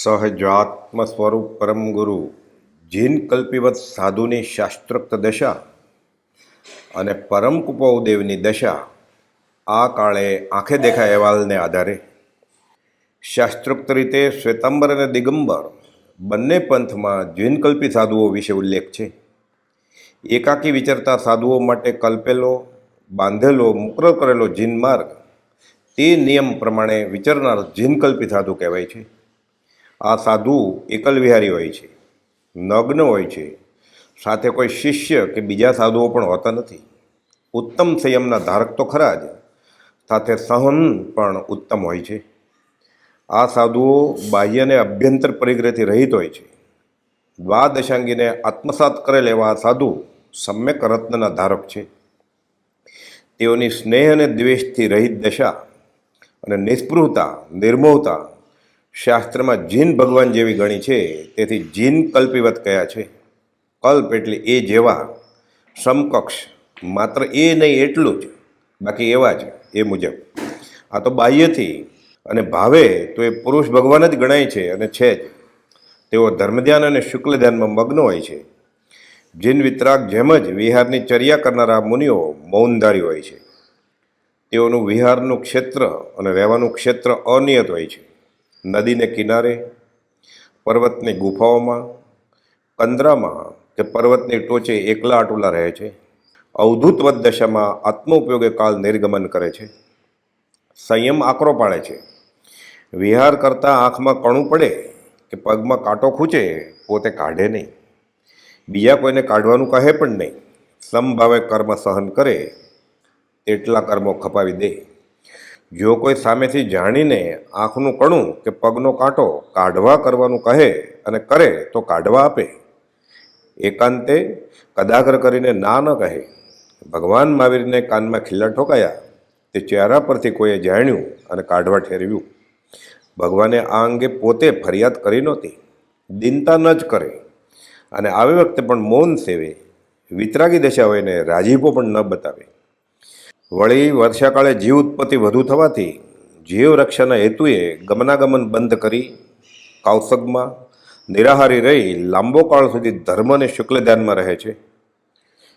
સહજાત્મ સ્વરૂપ પરમ ગુરુ જીન કલ્પિવત સાધુની શાસ્ત્રોક્ત દશા અને પરમ કુપૌદેવની દશા આ કાળે આંખે દેખાય અહેવાલને આધારે શાસ્ત્રોક્ત રીતે શ્વેતાંબર અને દિગંબર બંને પંથમાં જીનકલ્પી સાધુઓ વિશે ઉલ્લેખ છે એકાકી વિચરતા સાધુઓ માટે કલ્પેલો બાંધેલો મુક્ર કરેલો જીન માર્ગ તે નિયમ પ્રમાણે વિચરનાર જીનકલ્પી સાધુ કહેવાય છે આ સાધુ એકલ વિહારી હોય છે, નગ્ન હોય છે. સાથે કોઈ શિષ્ય કે બીજા સાધુઓ પણ હોતા નથી. ઉત્તમ સંયમના ધારક તો ખરા જ, સાથે સહન પણ ઉત્તમ હોય છે. આ સાધુઓ બાહ્ય અને અભ્યંતર પરિગ્રહથી રહિત હોય છે. દ્વાદશાંગીને આત્મસાત કરેલ એવા સાધુ સમ્યક રત્નના ધારક છે. તેઓની સ્નેહ અને દ્વેષથી રહિત દશા અને નિસ્પૃહતા, નિર્મોહતા શાસ્ત્રમાં જીન ભગવાન જેવી ગણી છે, તેથી જીન કલ્પિવત કયા છે? કલ્પ એટલે એ જેવા સમકક્ષ, માત્ર એ નહીં, એટલું જ. બાકી એવા જ, એ મુજબ. આ તો બાહ્યથી અને ભાવે તો એ પુરુષ ભગવાન જ ગણાય છે અને છે જ. તેઓ ધર્મધ્યાન અને શુક્લ ધ્યાનમાં મગ્ન હોય છે. જીન વિતરાગ જેમ જ વિહારની ચર્યા કરનારા મુનિઓ મૌનધારી હોય છે. તેઓનું વિહારનું ક્ષેત્ર અને રહેવાનું ક્ષેત્ર અનિયત હોય છે. નદીને કિનારે, પર્વતની ગુફાઓમાં, કંદરામાં કે પર્વતની ટોચે એકલા આટુલા રહે છે. અવધૂતવત દશામાં આત્મ ઉપયોગે કાળ નિર્ગમન કરે છે. સંયમ આકરો પાડે છે. વિહાર કરતાં આંખમાં કણું પડે કે પગમાં કાંટો ખૂંચે, પોતે કાઢે નહીં. બીજા કોઈને કાઢવાનું કહે પણ નહીં. સમભાવે કર્મ સહન કરે, તેટલા કર્મો ખપાવી દે. જો કોઈ સામેથી જાણીને આંખનું કણું કે પગનો કાંટો કાઢવા કરવાનું કહે અને કરે તો કાઢવા આપે. એકાંતે કદાગ્ર કરીને ના ન કહે. ભગવાન મહાવીરને કાનમાં ખીલ્લા ઠોકાયા. તે ચહેરા પરથી કોઈએ જાણ્યું અને કાઢવા ઠેરવ્યું. ભગવાને આ અંગે પોતે ફરિયાદ કરી નહોતી. દિનતા ન જ કરે. અને આવી વખતે પણ મૌન સેવે. વિતરાગી દશા હોય ને રાજીપો પણ ન બતાવે. વળી વર્ષાકાળે જીવ ઉત્પત્તિ વધુ થવાથી જીવ રક્ષાના હેતુએ ગમનાગમન બંધ કરી કૌશગમાં નિરાહારી રહી લાંબો કાળ સુધી ધર્મ અને શુક્લ ધ્યાનમાં રહે છે.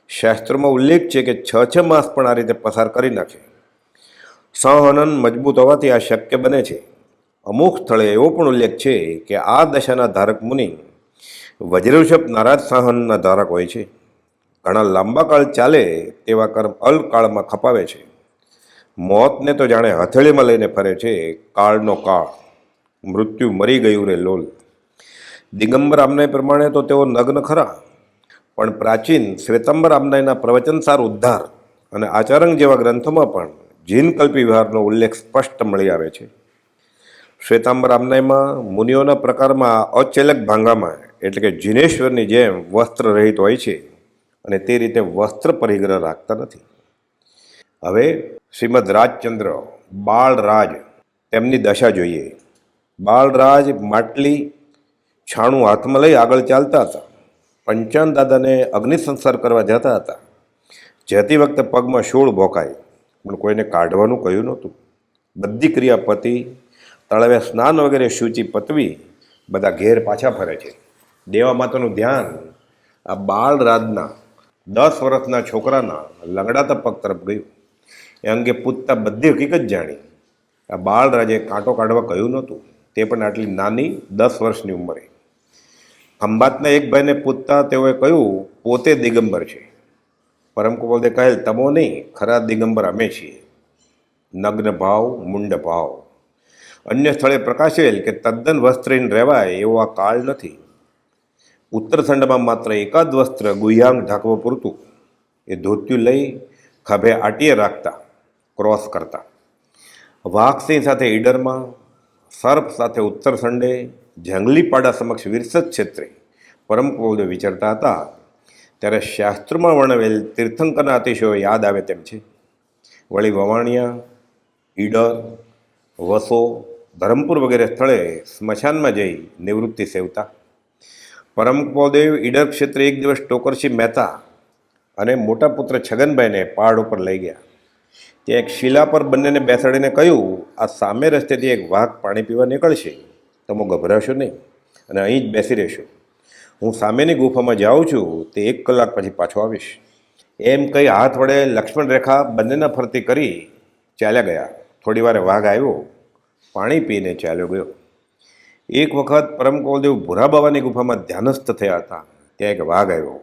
શાસ્ત્રોમાં ઉલ્લેખ છે કે છ છ માસ પણ આ રીતે પસાર કરી નાખે. સહનન મજબૂત હોવાથી આ શક્ય બને છે. અમુક સ્થળે એવો પણ ઉલ્લેખ છે કે આ દશાના ધારક મુનિ વજ્રવૃષભ નારાજ સહનના ધારક હોય છે. ઘણા લાંબા કાળ ચાલે તેવા કર્મ અલ્પકાળમાં ખપાવે છે. મોતને તો જાણે હથેળીમાં લઈને ફરે છે કાળનો કાળ. મૃત્યુ મરી ગયું રે લોલ. દિગંબર આમનાય પ્રમાણે તો તેઓ નગ્ન ખરા. પણ પ્રાચીન શ્વેતાંબર આમનાયના પ્રવચનસાર ઉદ્ધાર અને આચરણ જેવા ગ્રંથોમાં પણ જીનકલ્પી વિહારનો ઉલ્લેખ સ્પષ્ટ મળી આવે છે. શ્વેતાંબર આમનાયમાં મુનિઓના પ્રકારમાં અચેલક ભાંગામાં એટલે કે જીનેશ્વરની જેમ વસ્ત્ર રહિત હોય છે. અને તે રીતે વસ્ત્ર પરિગ્રહ રાખતા નથી. હવે શ્રીમદ રાજચંદ્ર બાળરાજ તેમની દશા જોઈએ. બાળરાજ માટલી છાણું હાથમાં લઈ આગળ ચાલતા હતા. પંચાન દાદાને અગ્નિ સંસ્કાર કરવા જતા હતા. જતી વખતે પગમાં શોળ ભોકાય, પણ કોઈને કાઢવાનું કહ્યું નહોતું. બધી ક્રિયા પતિ તળાવે સ્નાન વગેરે સૂચિ પતવી બધા ઘેર પાછા ફરે છે. દેવા માતાનું ધ્યાન આ બાળરાજના દસ વર્ષના છોકરાના લંગડાતા પગ તરફ ગયું. એ અંગે પૂછતા બધી હકીકત જાણી. આ બાળરાજે કાંટો કાઢવા કહ્યું નહોતું. તે પણ આટલી નાની દસ વર્ષની ઉંમરે. ખંભાતના એક ભાઈને પૂછતા તેઓએ કહ્યું, પોતે દિગંબર છે. પરમ કુપોદે કહેલ, તમો નહીં, ખરા દિગંબર અમે છીએ. નગ્ન ભાવ, મુંડ ભાવ. અન્ય સ્થળે પ્રકાશેલ કે તદ્દન વસ્ત્રહીન રહેવાય એવો આ કાળ નથી. ઉત્તરખંડમાં માત્ર એકાદ વસ્ત્ર ગુહ્યાંગ ઢાંકવા પૂરતું. એ ધોતિયું લઈ ખભે આટીએ રાખતા, ક્રોસ કરતા. વાઘસિંહ સાથે ઈડરમાં, સર્પ સાથે ઉત્તર સંડે જંગલીપાડા સમક્ષ વિરસત ક્ષેત્રે પરમ પૌદે વિચરતા હતા. ત્યારે શાસ્ત્રમાં વર્ણવેલ તીર્થંકરના અતિશયો યાદ આવે તેમ છે. વળી વવાણિયા, ઈડર, વસો, ધરમપુર વગેરે સ્થળે સ્મશાનમાં જઈ નિવૃત્તિ સેવતા. પરમ કૌદેવ ઈડર ક્ષેત્રે એક દિવસ ટોકરસિંહ મહેતા અને મોટા પુત્ર છગનભાઈને પહાડ ઉપર લઈ ગયા. ત્યાં એક શિલા પર બંનેને બેસાડીને કહ્યું, આ સામે રસ્તેથી એક વાઘ પાણી પીવા નીકળશે. તમે ગભરાશો નહીં અને અહીં જ બેસી રહેશો. હું સામેની ગુફામાં જાઉં છું, તે એક કલાક પછી પાછો આવીશ. એમ કહી હાથ વડે લક્ષ્મણ રેખા બંનેના ફરતી કરી ચાલ્યા ગયા. થોડી વારે વાઘ આવ્યો, પાણી પીને ચાલ્યો ગયો. એક વખત પરમ કોલદેવ ભૂરા બાબાની ગુફામાં ધ્યાનસ્થ થયા હતા. ત્યાં એક વાઘ આવ્યો.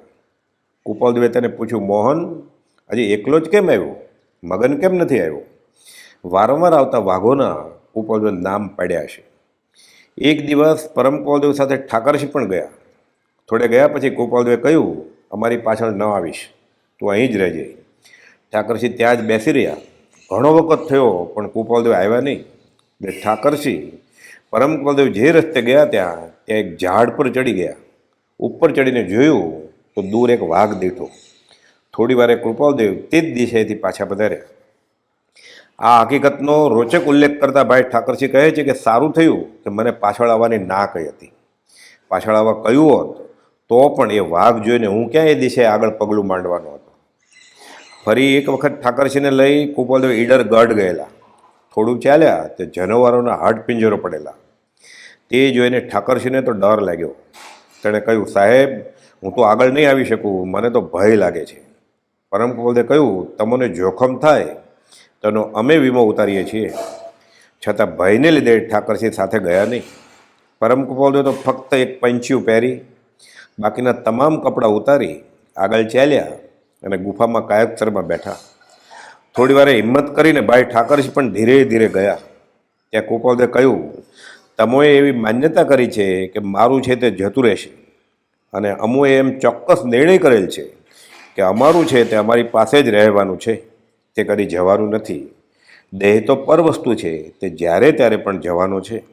કુપાલદેવે તેને પૂછ્યું, મોહન હજી એકલો જ કેમ આવ્યો? મગન કેમ નથી આવ્યો? વારંવાર આવતા વાઘોના કુપાલદેવે નામ પાડ્યા છે. એક દિવસ પરમ કોલદેવ સાથે ઠાકરસિંહ પણ ગયા. થોડે ગયા પછી કુપાલદેવે કહ્યું, અમારી પાછળ ન આવીશ. તું અહીં જ રહેજે. ઠાકરસિંહ ત્યાં જ બેસી રહ્યા. ઘણો વખત થયો, પણ કુપાલદેવ આવ્યા નહીં. એટલે ઠાકરસિંહ પરમ કુપાલદેવ જે રસ્તે ગયા ત્યાં ત્યાં એક ઝાડ પર ચડી ગયા. ઉપર ચડીને જોયું તો દૂર એક વાઘ દીઠો થોડી વારે કૃપાલદેવ તે જ દિશાએથી પાછા પધાર્યા. આ હકીકતનો રોચક ઉલ્લેખ કરતા ભાઈ ઠાકરસિંહ કહે છે કે સારું થયું કે મને પાછળ આવવાની ના કહી હતી. પાછળ આવવા કહ્યું હોત તો પણ એ વાઘ જોઈને હું ક્યાં એ દિશાએ આગળ પગલું માંડવાનો હતો. ફરી એક વખત ઠાકરસિંહને લઈ કૃપાલદેવ ઈડર ગઢ ગયેલા. થોડું ચાલ્યા તે જનવારોના હાડ પિંજરો પડેલા. તે જોઈને ઠાકરસિંહને તો ડર લાગ્યો. તેણે કહ્યું, સાહેબ, હું તો આગળ નહીં આવી શકું. મને તો ભય લાગે છે. પરમ કુપાલદેવે કહ્યું, તમને જોખમ થાય, તેનો અમે વીમો ઉતારીએ છીએ. છતાં ભયને લીધે ઠાકરસિંહ સાથે ગયા નહીં. પરમ કુપાલદેવ તો ફક્ત એક પંચ્યું પહેરી, બાકીના તમામ કપડાં ઉતારી, આગળ ચાલ્યા અને ગુફામાં કાયકસરમાં બેઠા. થોડી વારે હિંમત કરીને ભાઈ ઠાકરજી પણ ધીરે ધીરે ગયા. ત્યાં કુપાલદેવે કહ્યું, તમોએ એવી માન્યતા કરી છે કે મારું છે તે જતું રહેશે. અને અમુએ એમ ચોક્કસ નિર્ણય કરેલ છે કે અમારું છે તે અમારી પાસે જ રહેવાનું છે. તે કદી જવાનું નથી. દેહ તો પર વસ્તુ છે, તે જ્યારે ત્યારે પણ જવાનો છે.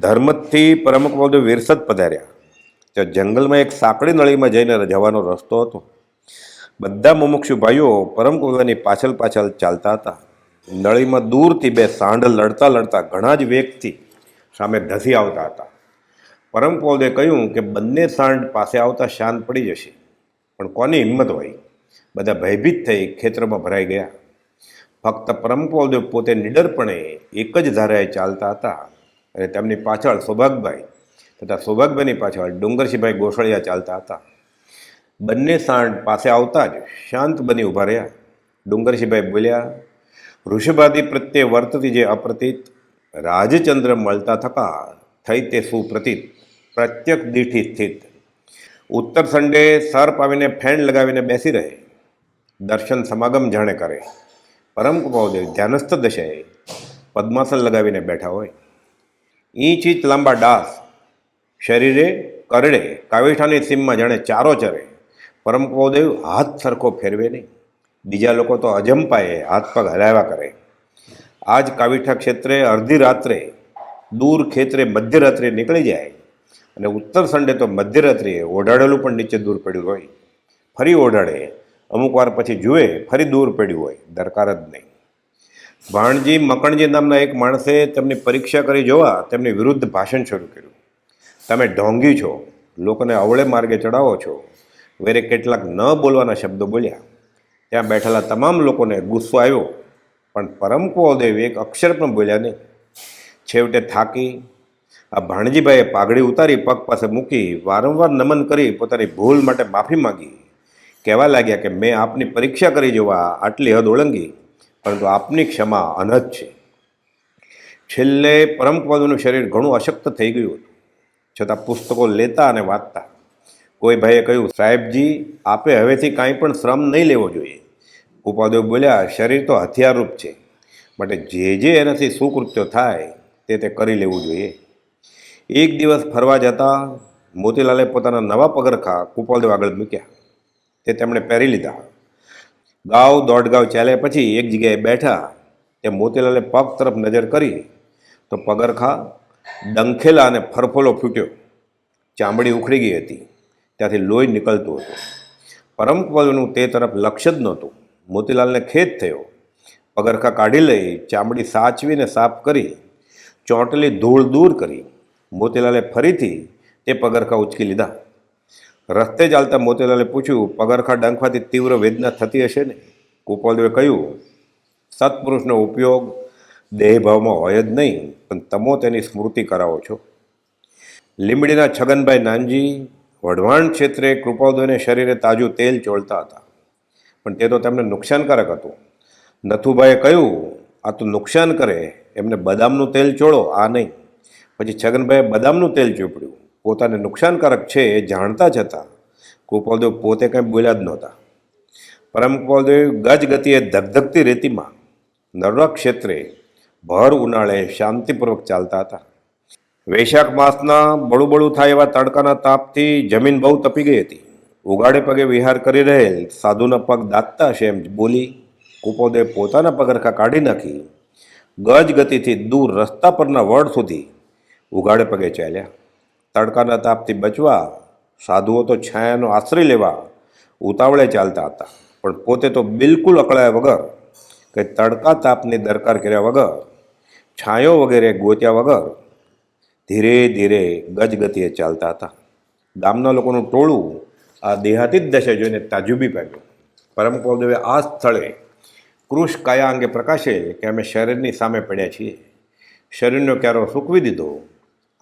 ધર્મથી પરમ કુપાલદેવ વિરસદ પધાર્યા. ત્યાં જંગલમાં એક સાંકડી નળીમાં જઈને જવાનો રસ્તો હતો. બધા મુમુક્ષુ ભાઈઓ પરમ કુપાલદેવની પાછળ પાછળ ચાલતા હતા. નળીમાં દૂરથી બે સાંઢ લડતા લડતા ઘણા જ વેગથી સામે ધસી આવતા હતા. પરમ કુપાલદેવે કહ્યું કે બંને સાંઢ પાસે આવતા શાંત પડી જશે. પણ કોની હિંમત હોય? બધા ભયભીત થઈ ખેતરમાં ભરાઈ ગયા. ફક્ત પરમ કુપાલદેવ પોતે નિડરપણે એક જ ધારાએ ચાલતા હતા અને તેમની પાછળ સૌભાગભાઈ તથા સૌભાગભાઈની પાછળ ડુંગરસિંહભાઈ ગોસળિયા ચાલતા હતા. બંને સાંઢ પાસે આવતા જ શાંત બની ઊભા રહ્યા. ડુંગરસિંહભાઈ બોલ્યા વૃષભાદી પ્રત્યે વર્તતી જે અપ્રતીત, રાજચંદ્ર મળતા થતા થઈ તે સુપ્રતીત, પ્રત્યક્ષ દીઠી સ્થિત. ઉત્તર સંડે સર્પ આવીને ફેન લગાવીને બેસી રહે. દર્શન સમાગમ જાણે કરે. પરમ કૃપાદેવ ધ્યાનસ્થ દશાએ પદ્માસન લગાવીને બેઠા હોય. ઈંચ ઈંચ લાંબા ડાસ. શરીરે, કરડે, કાવેઠાની સીમમાં જાણે ચારો ચરે. પરમ કૃપાદેવ હાથ સરખો ફેરવે નહીં. બીજા લોકો તો અજંપાએ હાથ પગ હલાવ્યા કરે. આ જ કાવીઠા ક્ષેત્રે અડધી રાત્રે દૂર ખેતરે મધ્યરાત્રે નીકળી જાય અને ઉત્તર સંડે તો મધ્યરાત્રિએ ઓઢાડેલું પણ નીચે દૂર પડ્યું હોય. ફરી ઓઢાડે, અમુક વાર પછી જુએ, ફરી દૂર પડ્યું હોય, દરકાર જ નહીં. ભાણજી મકણજી નામના એક માણસે તેમની પરીક્ષા કરી જોવા તેમની વિરુદ્ધ ભાષણ શરૂ કર્યું. તમે ઢોંગી છો, લોકોને અવળે માર્ગે ચડાવો છો વેરે કેટલાક ન બોલવાના શબ્દો બોલ્યા. ત્યાં બેઠેલા તમામ લોકોને ગુસ્સો આવ્યો, પણ પરમ કુળદેવ એક અક્ષર પણ બોલ્યા નહીં. છેવટે થાકી આ ભાણજીભાઈએ પાઘડી ઉતારી પગ પાસે મૂકી વારંવાર નમન કરી પોતાની ભૂલ માટે માફી માંગી. કહેવા લાગ્યા કે મેં આપની પરીક્ષા કરી જોવા આટલી હદ ઓળંગી, પરંતુ આપની ક્ષમા અનહદ છે. છેલ્લે પરમ કુળદેવનું શરીર ઘણું અશક્ત થઈ ગયું હતું. છતાં પુસ્તકો લેતા અને વાંચતા કોઈ ભાઈએ કહ્યું, સાહેબજી, આપે હવેથી કાંઈ પણ શ્રમ નહીં લેવો જોઈએ. ઉપાદેવ બોલ્યા, શરીર તો હથિયારરૂપ છે, માટે જે જે એનાથી સુકૃત્યો થાય, તે તે કરી લેવું જોઈએ. એક દિવસ ફરવા જતાં મોતીલાલે પોતાના નવા પગરખા કુપાલદેવ આગળ મૂક્યા. તે તેમણે પહેરી લીધા. ગાવ દોઢ ગાવ ચાલ્યા પછી એક જગ્યાએ બેઠા. તે મોતીલાલે પગ તરફ નજર કરી, તો પગરખા ડંખેલા અને ફરફોલો ફૂટ્યો. ચામડી ઉખડી ગઈ હતી. ત્યાંથી લોહી નીકળતું હતું. પરમ કુપાલનું તે તરફ લક્ષ્ય જ નહોતું. મોતીલાલને ખેદ થયો. પગરખા કાઢી લઈ, ચામડી સાચવીને સાફ કરી, ચોંટલી ધૂળ દૂર કરી, મોતીલાલે ફરીથી તે પગરખા ઉચકી લીધા. રસ્તે ચાલતા મોતીલાલે પૂછ્યું, પગરખા ડંખવાથી તીવ્ર વેદના થતી હશે ને? કુપાલદેવે કહ્યું, સત્પુરુષનો ઉપયોગ દેહભાવમાં હોય જ નહીં, પણ તમો તેની સ્મૃતિ કરાવો છો. લીંબડીના છગનભાઈ નાનજી વઢવાણ ક્ષેત્રે કૃપાદોને શરીરે તાજું તેલ ચોળતા હતા. પણ તે તો તેમને નુકસાનકારક હતું. નથુભાઈએ કહ્યું, આ તો નુકસાન કરે, એમને બદામનું તેલ ચોળો, આ નહીં. પછી છગનભાઈએ બદામનું તેલ ચોપડ્યું. પોતાને નુકસાનકારક છે એ જાણતા છતાં કૃપાલદેવ પોતે કંઈ બોલ્યા જ નહોતા. પરમ કૃપાલદેવ ગજ ગતિએ ધગધગતી રેતીમાં નરક ક્ષેત્રે ભર ઉનાળે શાંતિપૂર્વક ચાલતા હતા. વૈશાખ માસના બળું બળું થાય એવા તડકાના તાપથી જમીન બહુ તપી ગઈ હતી. ઉગાડે પગે વિહાર કરી રહેલ સાધુના પગ દાતતા હશે એમ બોલી કુપોદે પોતાના પગરખા કાઢી નાખી. ગજ ગતિથી દૂર રસ્તા પરના વડ સુધી ઉગાડે પગે ચાલ્યા. તડકાના તાપથી બચવા સાધુઓ તો છાયાનો આશ્રય લેવા ઉતાવળે ચાલતા હતા. પણ પોતે તો બિલકુલ અકળાયા વગર કે તડકા તાપની દરકાર કર્યા વગર, છાંયો વગેરે ગોત્યા વગર ધીરે ધીરે ગજગતિએ ચાલતા હતા. ગામના લોકોનું ટોળું આ દેહાતી જ દશા જોઈને તાજુબી પામ્યું પરમ કૌદેવે આ સ્થળે કૃષ કાયા અંગે પ્રકાશે કે અમે શરીરની સામે પડ્યા છીએ. શરીરનો ક્યારો સૂકવી દીધો,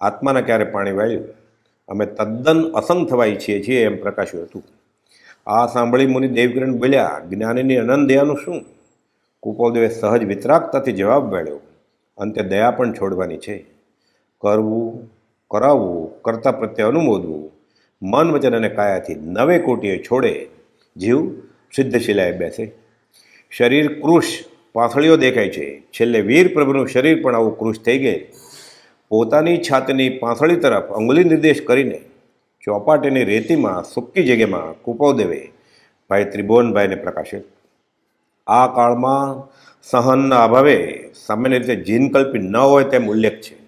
આત્માના ક્યારે પાણી વાળ્યું? અમે તદ્દન અસંગ થવા ઈચ્છીએ છીએ એમ પ્રકાશ્યું હતું. આ સાંભળી મુનિ દેવકિરણ બોલ્યા, જ્ઞાનીની અનંત દયાનું શું? કુપોલદેવે સહજ વિતરાગતાથી જવાબ મળ્યો અંતે દયા પણ છોડવાની છે. કરવું, કરાવવું, કરતા પ્રત્યે અનુમોદવું, મન વચન અને કાયાથી નવે કોટીએ છોડે, જીવ સિદ્ધશિલાએ બેસે. શરીર કૃશ પાથળીઓ દેખાય છે. છેલ્લે વીર પ્રભુનું શરીર પણ આવું કૃશ થઈ ગયેલ પોતાની છાતની પાથળી તરફ અંગુલી નિર્દેશ કરીને ચોપાટીની રેતીમાં સૂકી જગ્યામાં કુપોદેવે ભાઈ ત્રિભુવનભાઈને પ્રકાશિત. આ કાળમાં સહનના અભાવે સામાન્ય રીતે જીનકલ્પી ન હોય તેમ ઉલ્લેખ છે.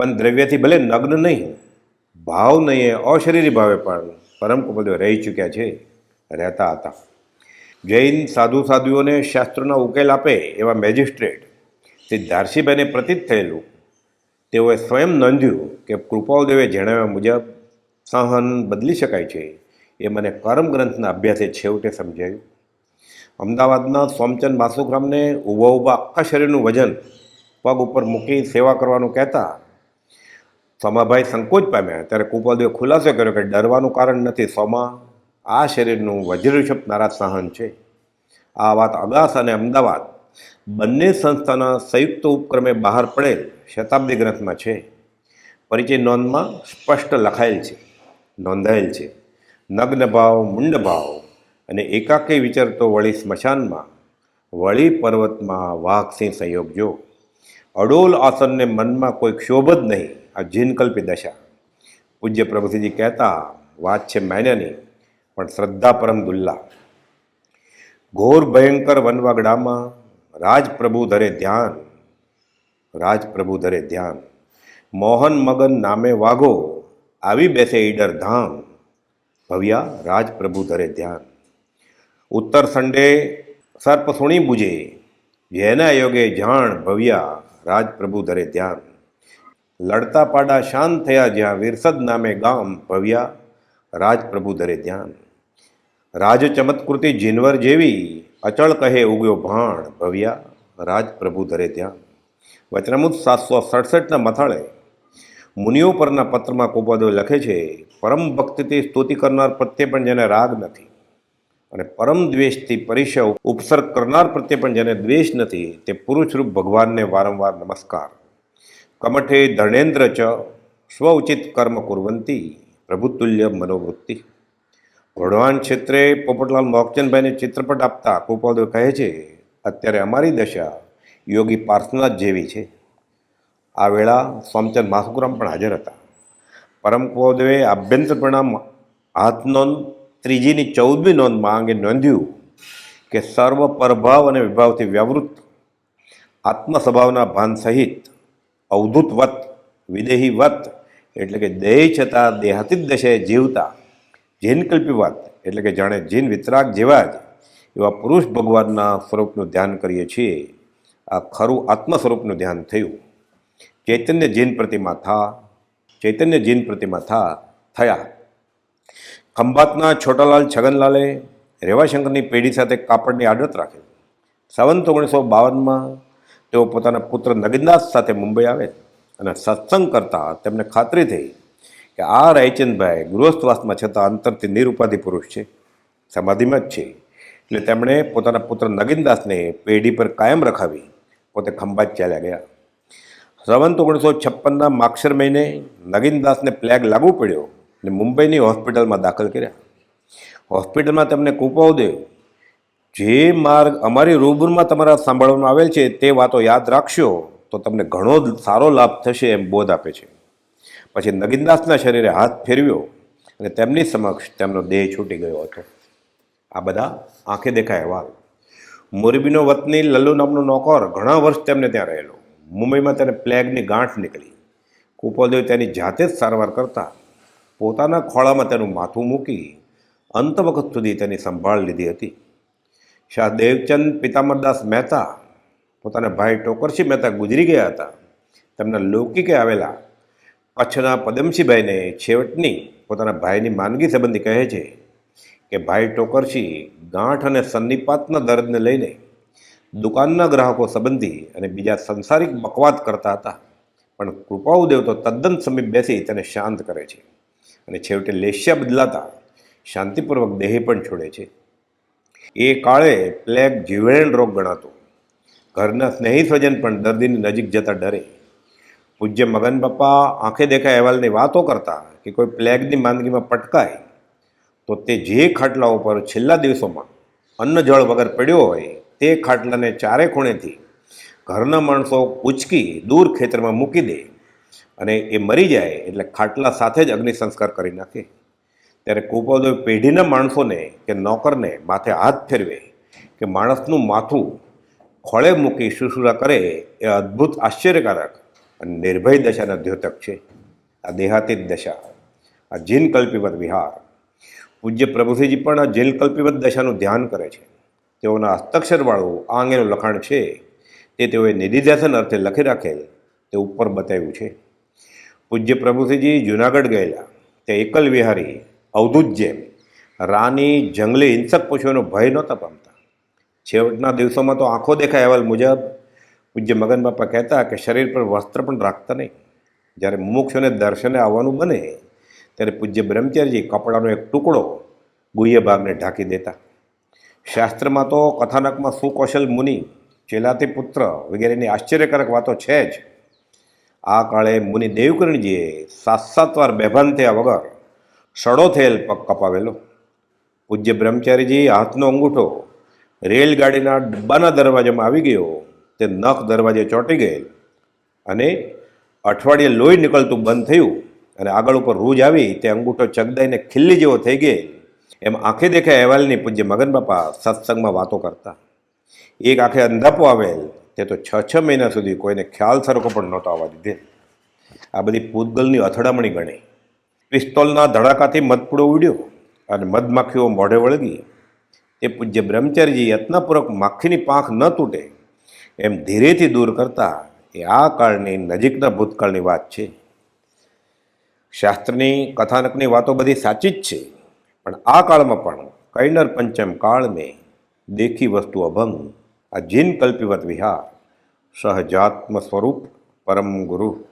પણ દ્રવ્યથી ભલે નગ્ન નહીં ભાવ નહીં એ અશરીરી ભાવે પણ પરમ કુમદેવ રહી ચૂક્યા છે, રહેતા હતા. જૈન સાધુ સાધુઓને શાસ્ત્રોના ઉકેલ આપે એવા મેજિસ્ટ્રેટ તે ધારસીભાઈને પ્રતીત થયેલું. તેઓએ સ્વયં નોંધ્યું કે કૃપાલદેવે જણાવ્યા મુજબ સહન બદલી શકાય છે એ મને કર્મગ્રંથના અભ્યાસે છેવટે સમજાયું. અમદાવાદના સોમચંદ માસુકરામને ઊભા ઊભા આખા શરીરનું વજન પગ ઉપર મૂકી સેવા કરવાનું કહેતા સોમાભાઈ સંકોચ પામ્યા. ત્યારે કુપાલદેવે ખુલાસો કર્યો કે ડરવાનું કારણ નથી. સોમા, આ શરીરનું વજ્રષભ નારાજ સહન છે. આ વાત અગાસ અને અમદાવાદ બંને સંસ્થાના સંયુક્ત ઉપક્રમે બહાર પડેલ શતાબ્દી ગ્રંથમાં છે. પરિચય નોંધમાં સ્પષ્ટ લખાયેલ છે. નોંધાયેલ છે. નગ્ન ભાવ, મુંડ ભાવ અને એકાકી વિચરતો વળી સ્મશાનમાં, વળી પર્વતમાં વાઘસિંહ સંયોગ જો. અડોલ આસનને મનમાં કોઈ ક્ષોભ જ નહીં. આ જીનકલ્પી દશા પૂજ્ય પ્રભુજીજી કહેતા વાત છે માન્યની પણ શ્રદ્ધા પરમ દુલ્લા ઘોર ભયંકર વનવાગડામાં રાજપ્રભુ ધરે ધ્યાન રાજપ્રભુ ધરે ધ્યાન મોહન મગન નામે વાઘો આવી બેસે ઈડર ધામ ભવ્યા રાજપ્રભુ ધરે ધ્યાન ઉત્તર સંડે સર્પ સુણી બુજે જેના યોગે જાણ ભવ્યા રાજપ્રભુ ધરે ધ્યાન લડતા પાડા શાંત થયા જ્યાં વિરસદ નામે ગામ ભવ્યા. રાજપ્રભુ ધરે ધ્યાન. રાજ ચમત્કૃતિ જીનવર જેવી અચળ કહે ઉગ્યો ભાણ ભવ્યા. રાજપ્રભુ ધરે ધ્યાન. વચનામૃત સાતસો સડસઠના મથાળે મુનિઓ પરના પત્રમાં કુપદો લખે છે, પરમ ભક્તિથી સ્તુતિ કરનાર પ્રત્યે પણ જેને રાગ નથી અને પરમ દ્વેષથી પરિષય ઉપસર્ગ કરનાર પ્રત્યે પણ જેને દ્વેષ નથી, તે પુરુષરૂપ ભગવાનને વારંવાર નમસ્કાર. કમઠે ધર્ણેન્દ્ર ચ સ્વ ઉચિત કર્મ કુર્વંતી પ્રભુતુલ્ય મનોવૃત્તિ વઢવાણ ક્ષેત્રે પોપટલાલ મોકચંદભાઈને ચિત્રપટ આપતા કૃપાદેવ કહે છે, અત્યારે અમારી દશા યોગી પાર્થનાથ જેવી છે. આ વેળા સ્વામચંદ માસુકરામ પણ હાજર હતા. પરમ કૃપાદેવે આભ્યંતરપણા હાથ નોંધ, ત્રીજીની ચૌદમી નોંધમાં અંગે નોંધ્યું કે સર્વ પરભાવ અને વિભાવથી વ્યવૃત્ત આત્મ સ્વભાવના ભાન સહિત અવધૂતવત, વિદેહીવત, એટલે કે દેહ છતાં દેહાતીત દશાએ જીવતા. જીનકલ્પીવત એટલે કે જાણે જીન વિતરાગ જેવા જ એવા પુરુષ ભગવાનના સ્વરૂપનું ધ્યાન કરીએ છીએ. આ ખરું આત્મ સ્વરૂપનું ધ્યાન થયું. ચૈતન્ય જીન પ્રતિમા થા, ચૈતન્ય જીન પ્રતિમા થા, થયા. ખંભાતના છોટાલાલ છગનલાલે રેવાશંકરની પેઢી સાથે કાપડની આડત રાખી. સંવંત ઓગણીસો બાવનમાં તેઓ પોતાના પુત્ર નગીનદાસ સાથે મુંબઈ આવે અને સત્સંગ કરતા તેમને ખાતરી થઈ કે આ રાયચંદભાઈ ગૃહસ્થવાસમાં છતાં અંતરથી નિરુપાધિ પુરુષ છે, સમાધિમાં જ છે. એટલે તેમણે પોતાના પુત્ર નગીનદાસને પેઢી પર કાયમ રખાવી પોતે ખંભાત ચાલ્યા ગયા. સંવંત ઓગણીસો છપ્પનના માક્ષર મહિને નગીનદાસને પ્લેગ લાગુ પડ્યો અને મુંબઈની હોસ્પિટલમાં દાખલ કર્યા. હોસ્પિટલમાં તેમને કૂપાવદેવ જે માર્ગ અમારી રૂબરૂમાં તમારા સાંભળવામાં આવેલ છે, તે વાતો યાદ રાખશો, તો તમને ઘણો જ સારો લાભ થશે એમ બોધ આપે છે. પછી નગીનદાસના શરીરે હાથ ફેરવ્યો અને તેમની સમક્ષ તેમનો દેહ છૂટી ગયો હતો. આ બધા આંખે દેખાય અહેવાલ મોરબીનો વતની લલ્લુ નામનો નોકર ઘણા વર્ષ તેમને ત્યાં રહેલો. મુંબઈમાં તેને પ્લેગની ગાંઠ નીકળી. કુપોલદેવ તેની જાતે જ સારવાર કરતા પોતાના ખોળામાં તેનું માથું મૂકી અંત વખત સુધી તેની સંભાળ લીધી હતી. શાહ દેવચંદ પિતામરદાસ મહેતા પોતાના ભાઈ ટોકરસિંહ મહેતા ગુજરી ગયા હતા. તેમના લૌકિકે આવેલા કચ્છના પદમસિંહભાઈને છેવટની પોતાના ભાઈની માનગી સંબંધી કહે છે કે ભાઈ ટોકરસિંહ ગાંઠ અને સન્નિપાતના દર્દને લઈને દુકાનના ગ્રાહકો સંબંધી અને બીજા સંસારિક બકવાદ કરતા હતા. પણ કૃપાઉદેવ તો તદ્દન સમીપ બેસી તેને શાંત કરે છે અને છેવટે લેશ્યા બદલાતા શાંતિપૂર્વક દેહ પણ છોડે છે. એ કાળે પ્લેગ જીવલેણ રોગ ગણાતો. ઘરના સ્નેહી સ્વજન પણ દર્દીની નજીક જતા ડરે. પૂજ્ય મગન બાપા આંખે દેખાય અહેવાલની વાતો કરતા કે કોઈ પ્લેગની માંદગીમાં પટકાય, તો તે જે ખાટલા ઉપર છેલ્લા દિવસોમાં અન્ન જળ વગર પડ્યો હોય, તે ખાટલાને ચારે ખૂણેથી ઘરના માણસો ઉચકી દૂર ખેતરમાં મૂકી દે અને એ મરી જાય એટલે ખાટલા સાથે જ અગ્નિ સંસ્કાર કરી નાખે. ત્યારે કુપોદય પેઢીના માણસોને કે નોકરને માથે હાથ ફેરવે કે માણસનું માથું ખોળે મૂકી સુસુરા કરે એ અદ્ભુત આશ્ચર્યકારક અને નિર્ભય દશાના દ્યોતક છે. આ દેહાતીત દશા, આ જીન કલ્પિવત વિહાર. પૂજ્ય પ્રભુસિંહજી પણ આ જીન કલ્પિવત દશાનું ધ્યાન કરે છે. તેઓના હસ્તક્ષરવાળું આ અંગેનું લખાણ છે, તે તેઓએ નિધિધ્યાસન અર્થે લખી રાખેલ, તે ઉપર બતાવ્યું છે. પૂજ્ય પ્રભુસિંહજી જુનાગઢ ગયેલા, તે એકલ વિહારી અવધૂત જેમ રાની, જંગલી હિંસક પશુઓનો ભય નહોતા પામતા. છેવટના દિવસોમાં તો આંખો દેખાય અહેવાલ મુજબ પૂજ્ય મગન બાપા કહેતા કે શરીર પર વસ્ત્ર પણ રાખતા નહીં. જ્યારે મુમુક્ષોને દર્શને આવવાનું બને, ત્યારે પૂજ્ય બ્રહ્મચારીજી કપડાનો એક ટુકડો ગુહ્ય ભાગને ઢાંકી દેતા. શાસ્ત્રમાં તો કથાનકમાં સુકૌશલ મુનિ, ચેલાતી પુત્ર વગેરેની આશ્ચર્યકારક વાતો છે જ. આ કાળે મુનિ દેવકર્ણજીએ સાત સાત વાર બેભાન થયા વગર સડો થયેલ પગ કપાવેલો. પૂજ્ય બ્રહ્મચારીજી હાથનો અંગૂઠો રેલગાડીના ડબ્બાના દરવાજામાં આવી ગયો. તે નખ દરવાજે ચોંટી ગયેલ અને અઠવાડિયે લોહી નીકળતું બંધ થયું અને આગળ ઉપર રૂજ આવી તે અંગૂઠો ચગદાઈને ખીલ્લી જેવો થઈ ગયેલ. એમ આંખે દેખાય અહેવાલની પૂજ્ય મગન બાપા સત્સંગમાં વાતો કરતા. એક આંખે અંધાપો આવેલ. તે તો છ છ મહિના સુધી કોઈને ખ્યાલ સરખો પણ નહોતો આવવા દીધે આ બધી પૂતગલની અથડામણી ગણી. પિસ્તોલના ધડાકાથી મધપૂડો ઉડ્યો અને મધમાખીઓ મોઢે વળગી. એ પૂજ્ય બ્રહ્મચારીજી યત્નપૂર્વક માખીની પાંખ ન તૂટે. એમ ધીરેથી દૂર કરતા એ આ કાળની નજીકના ભૂતકાળની વાત છે. શાસ્ત્રની, કથાનકની વાતો બધી સાચી જ છે. પણ આ કાળમાં પણ કૈનર પંચમ કાળ મેં દેખી વસ્તુ અભંગ, આ જીન કલ્પિવત વિહાર, સહજાત્મ સ્વરૂપ પરમ ગુરુ.